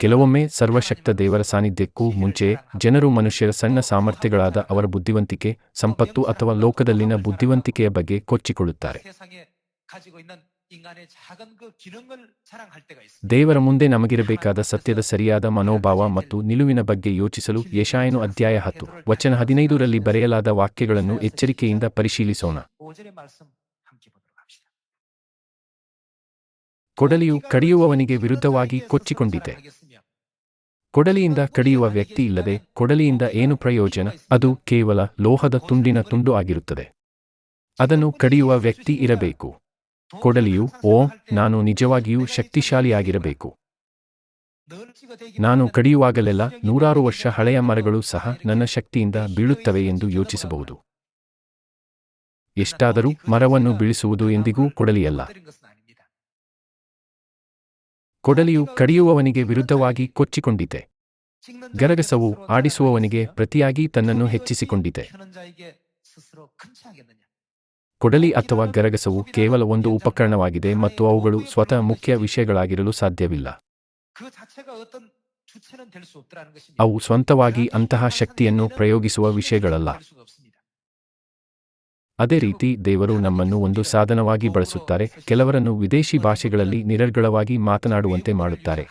ಕೆಲವೊಮ್ಮೆ ಸರ್ವಶಕ್ತ ದೇವರ ಸಾನ್ನಿಧ್ಯಕ್ಕೂ ಮುಂಚೆ ಜನರು ಮನುಷ್ಯರ ಸಣ್ಣ ಸಾಮರ್ಥ್ಯಗಳಾದ ಅವರ ಬುದ್ಧಿವಂತಿಕೆ, ಸಂಪತ್ತು ಅಥವಾ ಲೋಕದಲ್ಲಿನ ಬುದ್ಧಿವಂತಿಕೆಯ ಬಗ್ಗೆ ಕೊಚ್ಚಿಕೊಳ್ಳುತ್ತಾರೆ. ದೇವರ ಮುಂದೆ ನಮಗಿರಬೇಕಾದ ಸತ್ಯದ ಸರಿಯಾದ ಮನೋಭಾವ ಮತ್ತು ನಿಲುವಿನ ಬಗ್ಗೆ ಯೋಚಿಸಲು ಯಶಾಯನು ಅಧ್ಯಾಯ ಹತ್ತು, ವಚನ ಹದಿನೈದರಲ್ಲಿ ಬರೆಯಲಾದ ವಾಕ್ಯಗಳನ್ನು ಎಚ್ಚರಿಕೆಯಿಂದ ಪರಿಶೀಲಿಸೋಣ. ಕೊಡಲಿಯು ಕಡಿಯುವವನಿಗೆ ವಿರುದ್ಧವಾಗಿ ಕೊಚ್ಚಿಕೊಂಡಿದೆ. ಕೊಡಲಿಯಿಂದ ಕಡಿಯುವ ವ್ಯಕ್ತಿ ಇಲ್ಲದೆ ಕೊಡಲಿಯಿಂದ ಏನು ಪ್ರಯೋಜನ? ಅದು ಕೇವಲ ಲೋಹದ ತುಂಡಿನ ತುಂಡು ಆಗಿರುತ್ತದೆ. ಅದನ್ನು ಕಡಿಯುವ ವ್ಯಕ್ತಿ ಇರಬೇಕು. ಕೊಡಲಿಯು, ಓ, ನಾನು ನಿಜವಾಗಿಯೂ ಶಕ್ತಿಶಾಲಿಯಾಗಿರಬೇಕು. ನಾನು ಕಡಿಯುವಾಗಲೆಲ್ಲ ನೂರಾರು ವರ್ಷ ಹಳೆಯ ಮರಗಳು ಸಹ ನನ್ನ ಶಕ್ತಿಯಿಂದ ಬೀಳುತ್ತವೆ ಎಂದು ಯೋಚಿಸಬಹುದು. ಎಷ್ಟಾದರೂ ಮರವನ್ನು ಬೀಳಿಸುವುದು ಎಂದಿಗೂ ಕೊಡಲಿಯಲ್ಲ. ಕೊಡಲಿಯು ಕಡಿಯುವವನಿಗೆ ವಿರುದ್ಧವಾಗಿ ಕೊಚ್ಚಿಕೊಂಡಿದೆ ಗರಗಸವು ಆಡಿಸುವವನಿಗೆ ಪ್ರತಿಯಾಗಿ ತನ್ನನ್ನು ಹೆಚ್ಚಿಸಿಕೊಂಡಿದೆ ಕೊಡಲಿ ಅಥವಾ ಗರಗಸವು ಕೇವಲ ಒಂದು ಉಪಕರಣವಾಗಿದೆ ಮತ್ತು ಅವುಗಳು ಸ್ವತಃ ಮುಖ್ಯ ವಿಷಯಗಳಾಗಿರಲು ಸಾಧ್ಯವಿಲ್ಲ. ಅವು ಸ್ವಂತವಾಗಿ ಅಂತಹ ಶಕ್ತಿಯನ್ನು ಪ್ರಯೋಗಿಸುವ ವಿಷಯಗಳಲ್ಲ. ಅದೇ ರೀತಿ ದೇವರು ನಮ್ಮನ್ನು ಒಂದು ಸಾಧನವಾಗಿ ಬಳಸುತ್ತಾರೆ, ಕೆಲವರನ್ನು ವಿದೇಶಿ ಭಾಷೆಗಳಲ್ಲಿ ನಿರರ್ಗಳವಾಗಿ ಮಾತನಾಡುವಂತೆ ಮಾಡುತ್ತಾರೆ.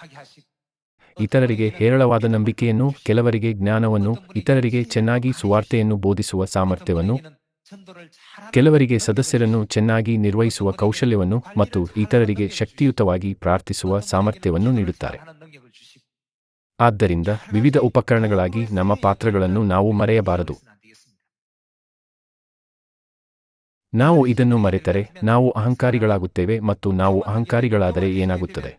ಇತರರಿಗೆ ಹೇರಳವಾದ ನಂಬಿಕೆಯನ್ನು, ಕೆಲವರಿಗೆ ಜ್ಞಾನವನ್ನು, ಇತರರಿಗೆ ಚೆನ್ನಾಗಿ ಸುವಾರ್ತೆಯನ್ನು ಬೋಧಿಸುವ ಸಾಮರ್ಥ್ಯವನ್ನು, ಕೆಲವರಿಗೆ ಸದಸ್ಯರನ್ನು ಚೆನ್ನಾಗಿ ನಿರ್ವಹಿಸುವ ಕೌಶಲ್ಯವನ್ನು ಮತ್ತು ಇತರರಿಗೆ ಶಕ್ತಿಯುತವಾಗಿ ಪ್ರಾರ್ಥಿಸುವ ಸಾಮರ್ಥ್ಯವನ್ನು ನೀಡುತ್ತಾರೆ. ಆದ್ದರಿಂದ ವಿವಿಧ ಉಪಕರಣಗಳಾಗಿ ನಮ್ಮ ಪಾತ್ರಗಳನ್ನು ನಾವು ಮರೆಯಬಾರದು. ನಾವು ಇದನ್ನು ಮರೆತರೆ, ನಾವು ಅಹಂಕಾರಿಗಳಾಗುತ್ತೇವೆ ಮತ್ತು ನಾವು ಅಹಂಕಾರಿಗಳಾದರೆ ಏನಾಗುತ್ತದೆ?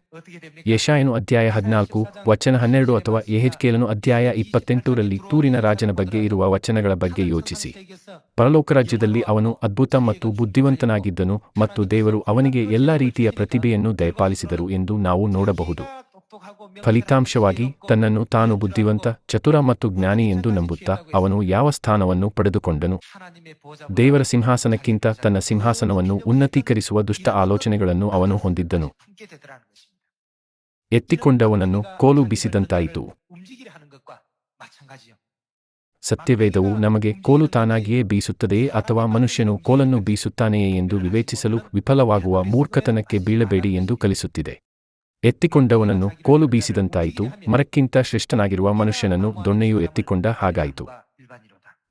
ಯಶಾಯನು ಅಧ್ಯಾಯ ಹದಿನಾಲ್ಕು, ವಚನ ಹನ್ನೆರಡು ಅಥವಾ ಯೆಹೆಜ್ಕೇಲನು ಅಧ್ಯಾಯ ಇಪ್ಪತ್ತೆಂಟರಲ್ಲಿ ತೂರಿನ ರಾಜನ ಬಗ್ಗೆ ಇರುವ ವಚನಗಳ ಬಗ್ಗೆ ಯೋಚಿಸಿ. ಪರಲೋಕ ರಾಜ್ಯದಲ್ಲಿ ಅವನು ಅದ್ಭುತ ಮತ್ತು ಬುದ್ಧಿವಂತನಾಗಿದ್ದನು ಮತ್ತು ದೇವರು ಅವನಿಗೆ ಎಲ್ಲಾ ರೀತಿಯ ಪ್ರತಿಭೆಯನ್ನು ದಯಪಾಲಿಸಿದರು ಎಂದು ನಾವು ನೋಡಬಹುದು. ಫಲಿತಾಂಶವಾಗಿ ತನ್ನನ್ನು ತಾನು ಬುದ್ಧಿವಂತ, ಚತುರ ಮತ್ತು ಜ್ಞಾನಿ ಎಂದು ನಂಬುತ್ತಾ ಅವನು ಯಾವ ಸ್ಥಾನವನ್ನು ಪಡೆದುಕೊಂಡನು? ದೇವರ ಸಿಂಹಾಸನಕ್ಕಿಂತ ತನ್ನ ಸಿಂಹಾಸನವನ್ನು ಉನ್ನತೀಕರಿಸುವ ದುಷ್ಟ ಆಲೋಚನೆಗಳನ್ನು ಅವನು ಹೊಂದಿದ್ದನು. ಎತ್ತಿಕೊಂಡವನನ್ನು ಕೋಲು ಬಿಸಿದಂತಾಯಿತು. ಸತ್ಯವೇದವು ನಮಗೆ ಕೋಲು ತಾನಾಗಿಯೇ ಬೀಸುತ್ತದೆಯೇ ಅಥವಾ ಮನುಷ್ಯನು ಕೋಲನ್ನು ಬೀಸುತ್ತಾನೆಯೇ ಎಂದು ವಿವೇಚಿಸಲು ವಿಫಲವಾಗುವ ಮೂರ್ಖತನಕ್ಕೆ ಬೀಳಬೇಡಿ ಎಂದು ಕಲಿಸುತ್ತಿದೆ. ಎತ್ತಿಕೊಂಡವನನ್ನು ಕೋಲು ಬೀಸಿದಂತಾಯಿತು. ಮರಕ್ಕಿಂತ ಶ್ರೇಷ್ಠನಾಗಿರುವ ಮನುಷ್ಯನನ್ನು ದೊಣ್ಣೆಯು ಎತ್ತಿಕೊಂಡ ಹಾಗಾಯಿತು.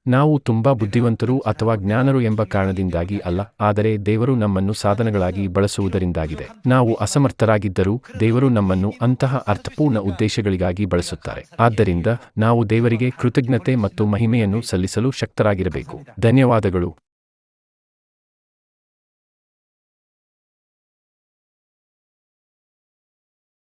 ನಾವು ತುಂಬಾ ಬುದ್ಧಿವಂತರು ಅಥವಾ ಜ್ಞಾನರು ಎಂಬ ಕಾರಣದಿಂದಾಗಿ ಅಲ್ಲ, ಆದರೆ ದೇವರು ನಮ್ಮನ್ನು ಸಾಧನಗಳಾಗಿ ಬಳಸುವುದರಿಂದಾಗಿದೆ. ನಾವು ಅಸಮರ್ಥರಾಗಿದ್ದರೂ ದೇವರು ನಮ್ಮನ್ನು ಅಂತಹ ಅರ್ಥಪೂರ್ಣ ಉದ್ದೇಶಗಳಿಗಾಗಿ ಬಳಸುತ್ತಾರೆ. ಆದ್ದರಿಂದ ನಾವು ದೇವರಿಗೆ ಕೃತಜ್ಞತೆ ಮತ್ತು ಮಹಿಮೆಯನ್ನು ಸಲ್ಲಿಸಲು ಶಕ್ತರಾಗಿರಬೇಕು. ಧನ್ಯವಾದಗಳು.